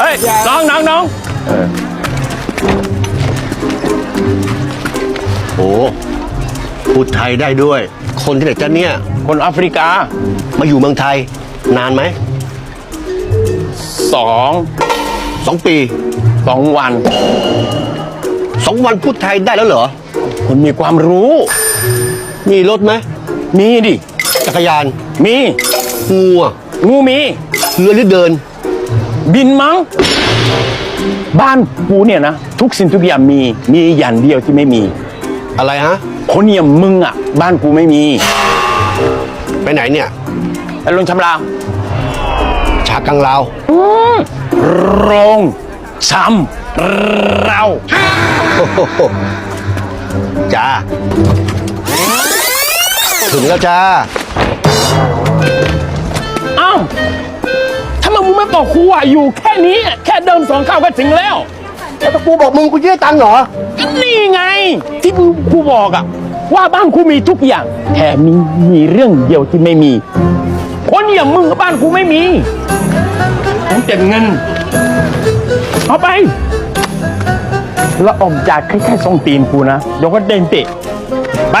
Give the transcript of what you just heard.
เฮ้ย น้องน้องน้องโอ้พูดไทยได้ด้วย คนที่ไหนจะเนี่ย คนแอฟริกามาอยู่เมืองไทย นานไหมสองสองปีสองวัน สองวันพูดไทยได้แล้วเหรอ คุณมีความรู้ มีรถไหมมีดิจักรยาน มีงูอะงูมีเรือหรือเดิน บินมั้ง บ้านกูเนี่ยนะ ทุกสิ่งทุกอย่างมีมีอย่างเดียวที่ไม่มี อะไรฮะ คนอย่างมึงอะ บ้านกูไม่มีไปไหนเนี่ย ไอ้ลงชำลาวชากังลาวโรงชำเราโอ้โหจ้า ถึงแล้วจ้า เอ้า ทำไมมึงไม่บอกกูว่าอยู่แค่นี้ แค่เดินสองก้าวก็ถึงแล้วแล้วกูบอกมึงกูจะได้ตังค์เหรอนี่ไง ที่กูกูบอกอะว่าบ้านกูมีทุกอย่างแค่มีมีเรื่องเดียวที่ไม่มี คนอย่างมึงกับบ้านกูไม่มีผมเก็บเงิน เอาไปแล้วออกจากแค่แค่ทรงตีนกูนะเดี๋ยวก็เด้งเตะไป